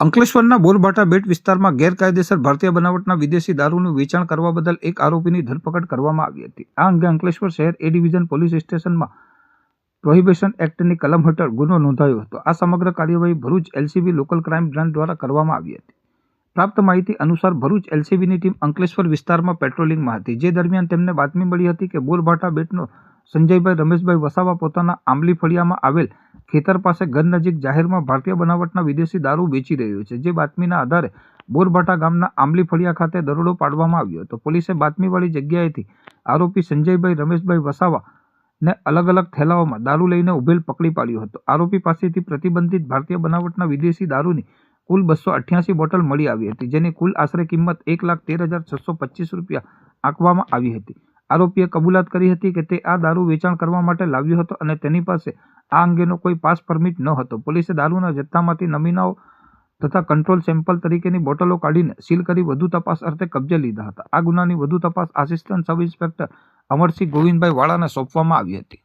અંકલેશ્વરના બોરભાટા બેટ વિસ્તારમાં ગેરકાયદેસર ભારતીય બનાવટના વિદેશી દારૂનું વેચાણ કરવા બદલ એક આરોપીની ધરપકડ કરવામાં આવી હતી. આ અંગે અંકલેશ્વર શહેર એ ડિવિઝન પોલીસ સ્ટેશનમાં પ્રોહિબિશન એક્ટની કલમ હેઠળ ગુનો નોંધાયો હતો. આ સમગ્ર કાર્યવાહી Bharuch LCB local crime branch દ્વારા કરવામાં આવી હતી. પ્રાપ્ત માહિતી અનુસાર ભરૂચ એલસીબીની ટીમ અંકલેશ્વર વિસ્તારમાં પેટ્રોલિંગમાં હતી. જે દરમિયાન તેમને બાતમી મળી હતી કે બોરભાટા બેટનો સંજયભાઈ રમેશભાઈ વસાવા પોતાના આંબલી ફળિયામાં આવેલ ખેતર પાસે ઘર નજીક જાહેરમાં ભારતીય બનાવટના વિદેશી દારૂ વેચી રહ્યો છે, જે બાતમીના આધારે બોરભાટા ગામના આંબલી ફળિયા ખાતે દરોડો પાડવામાં આવ્યો હતો. પોલીસે બાતમીવાળી જગ્યાએથી આરોપી સંજયભાઈ રમેશભાઈ વસાવા ને અલગ અલગ થેલાઓમાં દારૂ લઈને ઉભેલ પકડી પાડ્યો હતો. આરોપી પાસેથી પ્રતિબંધિત ભારતીય બનાવટના વિદેશી દારૂની કુલ બસો અઠ્યાસી બોટલ મળી આવી હતી, જેની કુલ આશરે કિંમત એક લાખ તેર હજાર છસો પચીસ રૂપિયા આંકવામાં આવી હતી. આરોપીએ કબૂલાત કરી હતી કે તે આ દારૂ વેચાણ કરવા માટે લાવ્યો હતો અને તેની પાસે આ અંગેનો કોઈ પાસ પરમિટ ન હતો. પોલીસે દારૂના જથ્થામાંથી નમૂનાઓ તથા કંટ્રોલ સેમ્પલ તરીકેની બોટલો કાઢીને સીલ કરી વધુ તપાસ અર્થે કબજે લીધા હતા. આ ગુનાની વધુ તપાસ assistant sub inspector Amarsinh Govindbhai વાળાને સોંપવામાં આવી હતી.